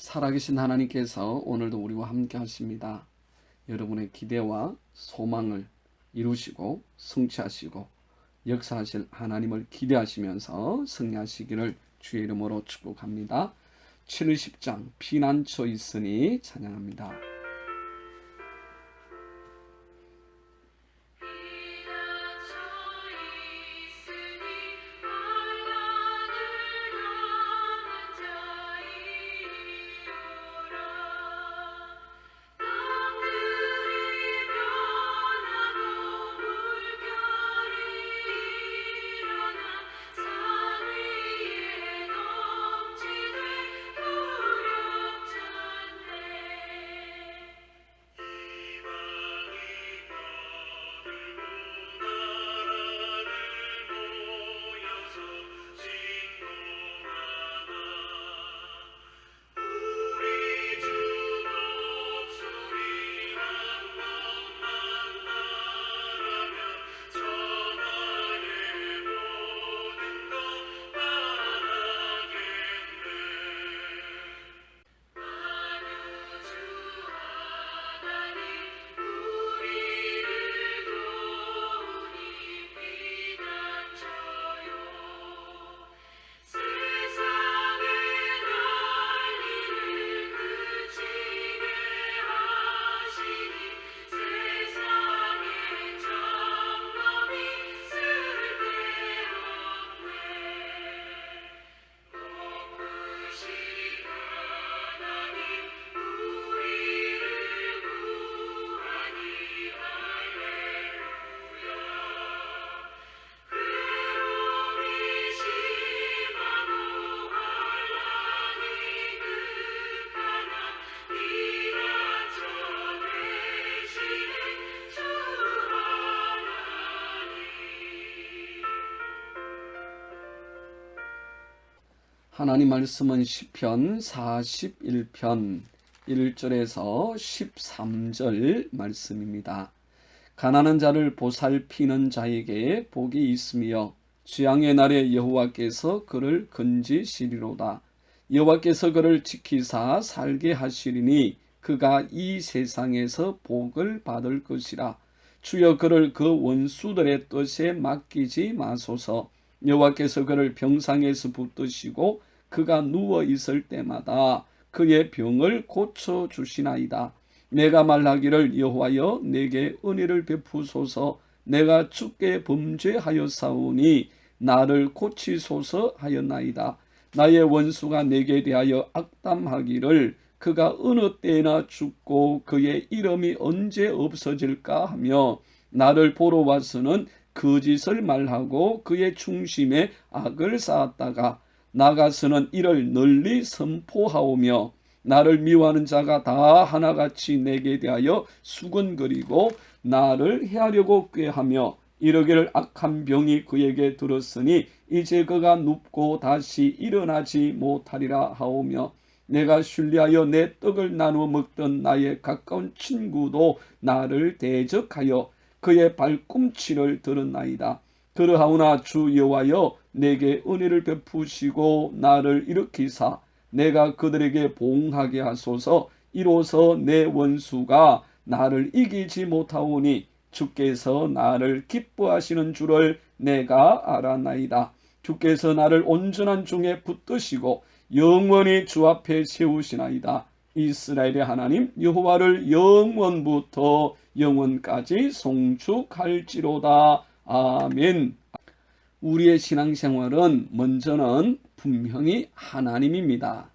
살아계신 하나님께서 오늘도 우리와 함께 하십니다. 여러분의 기대와 소망을 이루시고 성취하시고 역사하실 하나님을 기대하시면서 승리하시기를 주의 이름으로 축복합니다. 70장 피난처 있으니 찬양합니다. 하나님 말씀은 시편 41편 1절에서 13절 말씀입니다. 가난한 자를 보살피는 자에게 복이 있으며 주양의 날에 여호와께서 그를 건지시리로다. 여호와께서 그를 지키사 살게 하시리니 그가 이 세상에서 복을 받을 것이라. 주여 그를 그 원수들의 뜻에 맡기지 마소서. 여호와께서 그를 병상에서 붙드시고 그가 누워 있을 때마다 그의 병을 고쳐 주시나이다. 내가 말하기를 여호와여 내게 은혜를 베푸소서. 내가 주께 범죄하였사오니 나를 고치소서 하였나이다. 나의 원수가 내게 대하여 악담하기를 그가 어느 때나 죽고 그의 이름이 언제 없어질까 하며 나를 보러 와서는 거짓을 말하고 그의 중심에 악을 쌓았다가 나가서는 이를 널리 선포하오며 나를 미워하는 자가 다 하나같이 내게 대하여 수근거리고 나를 해하려고 꾀하며 이러기를 악한 병이 그에게 들었으니 이제 그가 눕고 다시 일어나지 못하리라 하오며 내가 신뢰하여 내 떡을 나누어 먹던 나의 가까운 친구도 나를 대적하여 그의 발꿈치를 들었나이다. 그러하오나 주 여호와여 내게 은혜를 베푸시고 나를 일으키사 내가 그들에게 봉하게 하소서 이로써 내 원수가 나를 이기지 못하오니 주께서 나를 기뻐하시는 줄을 내가 알아나이다. 주께서 나를 온전한 중에 붙드시고 영원히 주 앞에 세우시나이다. 이스라엘의 하나님 여호와를 영원부터 영원까지 송축할지로다. 아멘. 우리의 신앙생활은 먼저는 분명히 하나님입니다.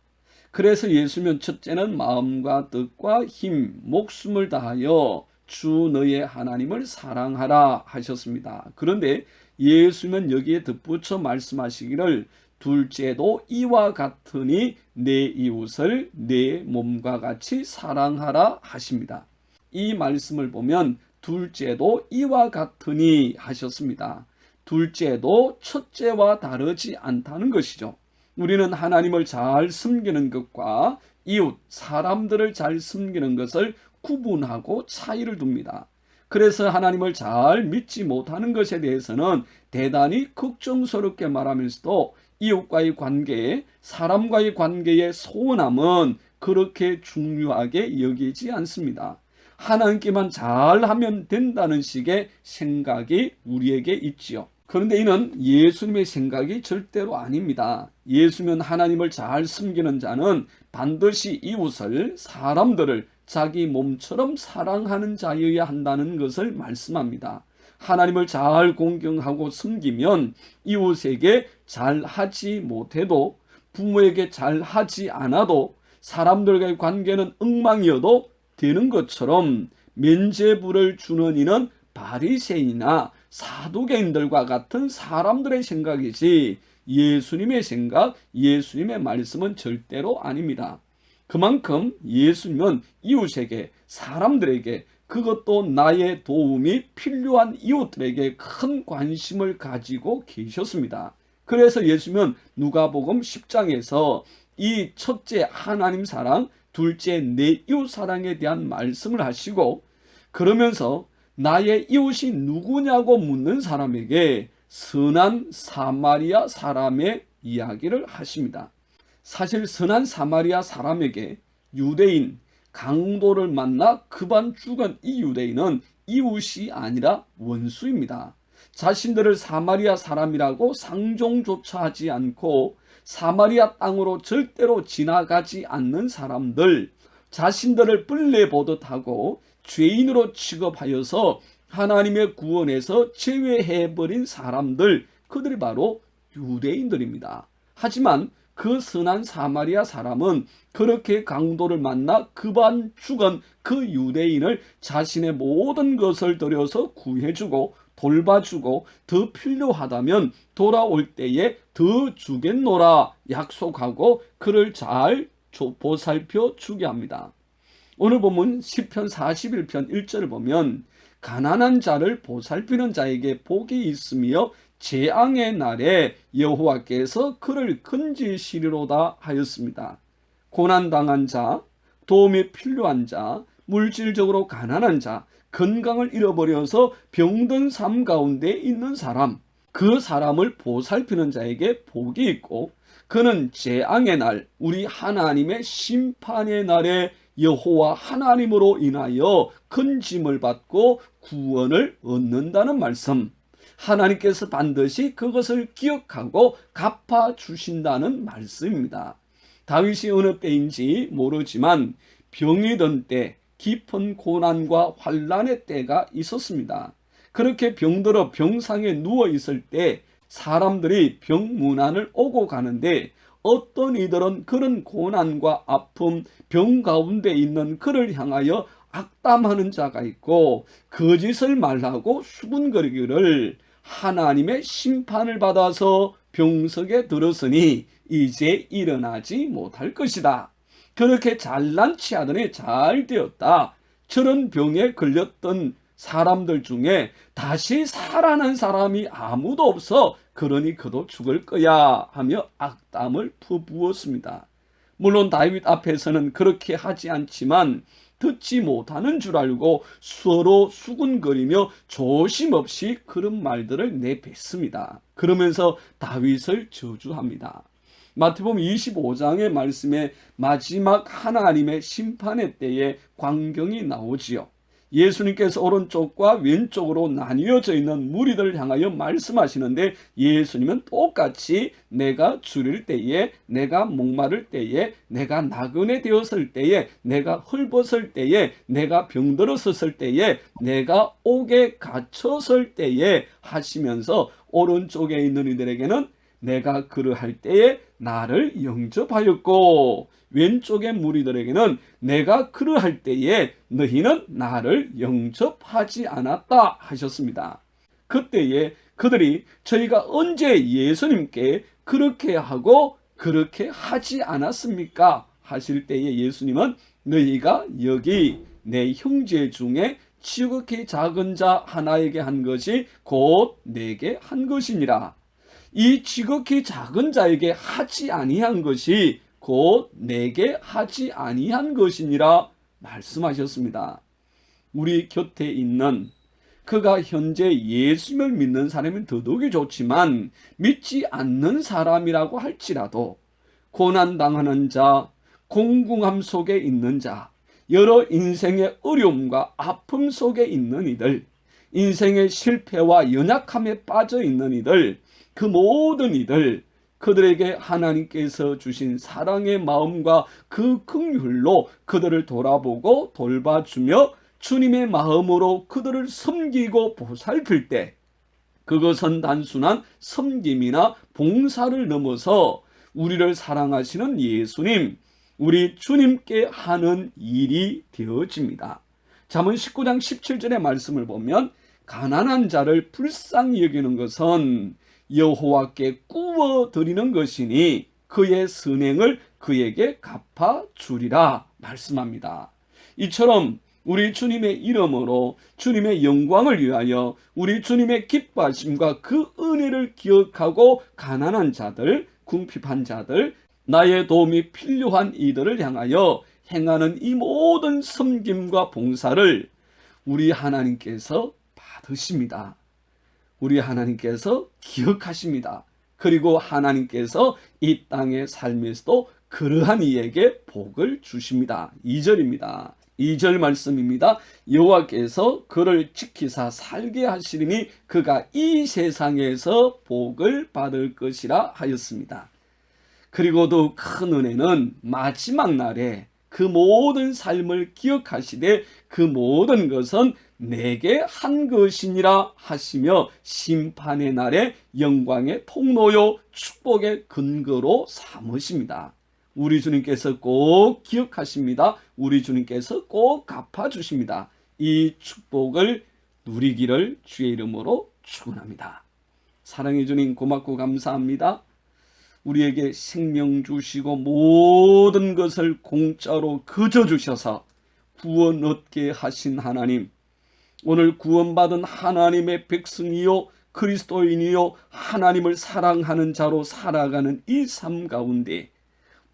그래서 예수면 첫째는 마음과 뜻과 힘, 목숨을 다하여 주 너의 하나님을 사랑하라 하셨습니다. 그런데 예수는 여기에 덧붙여 말씀하시기를 둘째도 이와 같으니 내 이웃을 내 몸과 같이 사랑하라 하십니다. 이 말씀을 보면 둘째도 이와 같으니 하셨습니다. 둘째도 첫째와 다르지 않다는 것이죠. 우리는 하나님을 잘 섬기는 것과 이웃, 사람들을 잘 섬기는 것을 구분하고 차이를 둡니다. 그래서 하나님을 잘 믿지 못하는 것에 대해서는 대단히 걱정스럽게 말하면서도 이웃과의 관계, 사람과의 관계의 소원함은 그렇게 중요하게 여기지 않습니다. 하나님께만 잘하면 된다는 식의 생각이 우리에게 있지요. 그런데 이는 예수님의 생각이 절대로 아닙니다. 예수면 하나님을 잘 섬기는 자는 반드시 이웃을 사람들을 자기 몸처럼 사랑하는 자여야 한다는 것을 말씀합니다. 하나님을 잘 공경하고 섬기면 이웃에게 잘 하지 못해도 부모에게 잘 하지 않아도 사람들과의 관계는 엉망이어도 되는 것처럼 면죄부를 주는 이는 바리새인이나 사두개인들과 같은 사람들의 생각이지 예수님의 생각, 예수님의 말씀은 절대로 아닙니다. 그만큼 예수님은 이웃에게 사람들에게 그것도 나의 도움이 필요한 이웃들에게 큰 관심을 가지고 계셨습니다. 그래서 예수님은 누가복음 10장에서 이 첫째 하나님 사랑, 둘째 내 이웃 사랑에 대한 말씀을 하시고 그러면서 나의 이웃이 누구냐고 묻는 사람에게 선한 사마리아 사람의 이야기를 하십니다. 사실 선한 사마리아 사람에게 유대인 강도를 만나 그반 죽은 이 유대인은 이웃이 아니라 원수입니다. 자신들을 사마리아 사람이라고 상종조차 하지 않고 사마리아 땅으로 절대로 지나가지 않는 사람들, 자신들을 뿔레보듯 하고 죄인으로 취급하여서 하나님의 구원에서 제외해버린 사람들, 그들이 바로 유대인들입니다. 하지만 그 선한 사마리아 사람은 그렇게 강도를 만나 그반 죽은 그 유대인을 자신의 모든 것을 들여서 구해주고 돌봐주고 더 필요하다면 돌아올 때에 더 주겠노라 약속하고 그를 잘 조- 보살펴 주게 합니다. 오늘 보면 10편 41편 1절을 보면 가난한 자를 보살피는 자에게 복이 있으며 재앙의 날에 여호와께서 그를 건지시리로다 하였습니다. 고난당한 자, 도움이 필요한 자, 물질적으로 가난한 자, 건강을 잃어버려서 병든 삶 가운데 있는 사람, 그 사람을 보살피는 자에게 복이 있고 그는 재앙의 날, 우리 하나님의 심판의 날에 여호와 하나님으로 인하여 건짐을 받고 구원을 얻는다는 말씀. 하나님께서 반드시 그것을 기억하고 갚아 주신다는 말씀입니다. 다윗이 어느 때인지 모르지만 병이 든때 깊은 고난과 환란의 때가 있었습니다. 그렇게 병들어 병상에 누워 있을 때 사람들이 병문안을 오고 가는데 어떤 이들은 그런 고난과 아픔, 병 가운데 있는 그를 향하여 악담하는 자가 있고 거짓을 말하고 수군거리기를 하나님의 심판을 받아서 병석에 들었으니 이제 일어나지 못할 것이다. 그렇게 잘난치 하더니 잘 되었다. 저런 병에 걸렸던 사람들 중에 다시 살아난 사람이 아무도 없어. 그러니 그도 죽을 거야 하며 악담을 퍼부었습니다. 물론 다윗 앞에서는 그렇게 하지 않지만 듣지 못하는 줄 알고 서로 수군거리며 조심없이 그런 말들을 내뱉습니다. 그러면서 다윗을 저주합니다. 마태복음 25장의 말씀에 마지막 하나님의 심판의 때에 광경이 나오지요. 예수님께서 오른쪽과 왼쪽으로 나뉘어져 있는 무리들을 향하여 말씀하시는데 예수님은 똑같이 내가 줄일 때에 내가 목마를 때에 내가 나그네 되었을 때에 내가 헐벗을 때에 내가 병들었을 때에 내가 옥에 갇혔을 때에 하시면서 오른쪽에 있는 이들에게는 내가 그러할 때에 나를 영접하였고 왼쪽의 무리들에게는 내가 그러할 때에 너희는 나를 영접하지 않았다 하셨습니다. 그때에 그들이 저희가 언제 예수님께 그렇게 하고 그렇게 하지 않았습니까? 하실 때에 예수님은 너희가 여기 내 형제 중에 지극히 작은 자 하나에게 한 것이 곧 내게 한 것이니라. 이 지극히 작은 자에게 하지 아니한 것이 곧 내게 하지 아니한 것이니라 말씀하셨습니다. 우리 곁에 있는 그가 현재 예수를 믿는 사람은 더더욱이 좋지만 믿지 않는 사람이라고 할지라도 고난 당하는 자, 공궁함 속에 있는 자, 여러 인생의 어려움과 아픔 속에 있는 이들, 인생의 실패와 연약함에 빠져 있는 이들, 그 모든 이들, 그들에게 하나님께서 주신 사랑의 마음과 그 긍휼로 그들을 돌아보고 돌봐주며 주님의 마음으로 그들을 섬기고 보살필 때 그것은 단순한 섬김이나 봉사를 넘어서 우리를 사랑하시는 예수님, 우리 주님께 하는 일이 되어집니다. 잠언 19장 17절의 말씀을 보면 가난한 자를 불쌍히 여기는 것은 여호와께 꾸어 드리는 것이니 그의 선행을 그에게 갚아 주리라 말씀합니다. 이처럼 우리 주님의 이름으로 주님의 영광을 위하여 우리 주님의 기뻐하심과 그 은혜를 기억하고 가난한 자들, 궁핍한 자들, 나의 도움이 필요한 이들을 향하여 행하는 이 모든 섬김과 봉사를 우리 하나님께서 받으십니다. 우리 하나님께서 기억하십니다. 그리고 하나님께서 이 땅의 삶에서도 그러한 이에게 복을 주십니다. 2절입니다. 2절 말씀입니다. 여호와께서 그를 지키사 살게 하시리니 그가 이 세상에서 복을 받을 것이라 하였습니다. 그리고도 큰 은혜는 마지막 날에 그 모든 삶을 기억하시되 그 모든 것은 내게 한 것이니라 하시며 심판의 날에 영광의 통로요 축복의 근거로 삼으십니다. 우리 주님께서 꼭 기억하십니다. 우리 주님께서 꼭 갚아주십니다. 이 축복을 누리기를 주의 이름으로 축원합니다. 사랑해 주님 고맙고 감사합니다. 우리에게 생명 주시고 모든 것을 공짜로 거저 주셔서 구원 얻게 하신 하나님, 오늘 구원받은 하나님의 백성이요 그리스도인이요 하나님을 사랑하는 자로 살아가는 이 삶 가운데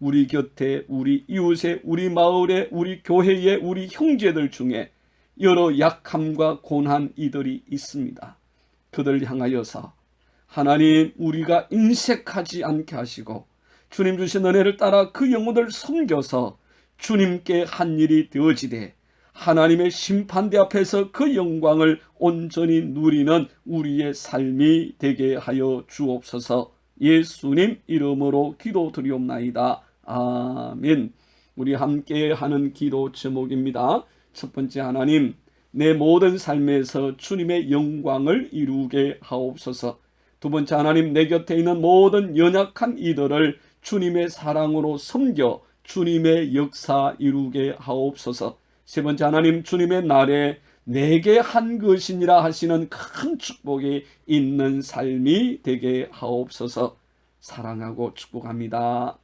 우리 곁에 우리 이웃에 우리 마을에 우리 교회에 우리 형제들 중에 여러 약함과 고난 이들이 있습니다. 그들 향하여서 하나님 우리가 인색하지 않게 하시고 주님 주신 은혜를 따라 그 영혼을 섬겨서 주님께 한 일이 되어지되 하나님의 심판대 앞에서 그 영광을 온전히 누리는 우리의 삶이 되게 하여 주옵소서 예수님 이름으로 기도드리옵나이다. 아멘. 우리 함께 하는 기도 제목입니다. 첫 번째 하나님, 내 모든 삶에서 주님의 영광을 이루게 하옵소서. 두 번째 하나님, 내 곁에 있는 모든 연약한 이들을 주님의 사랑으로 섬겨 주님의 역사 이루게 하옵소서. 세 번째 하나님, 주님의 날에 내게 한 것이니라 하시는 큰 축복이 있는 삶이 되게 하옵소서. 사랑하고 축복합니다.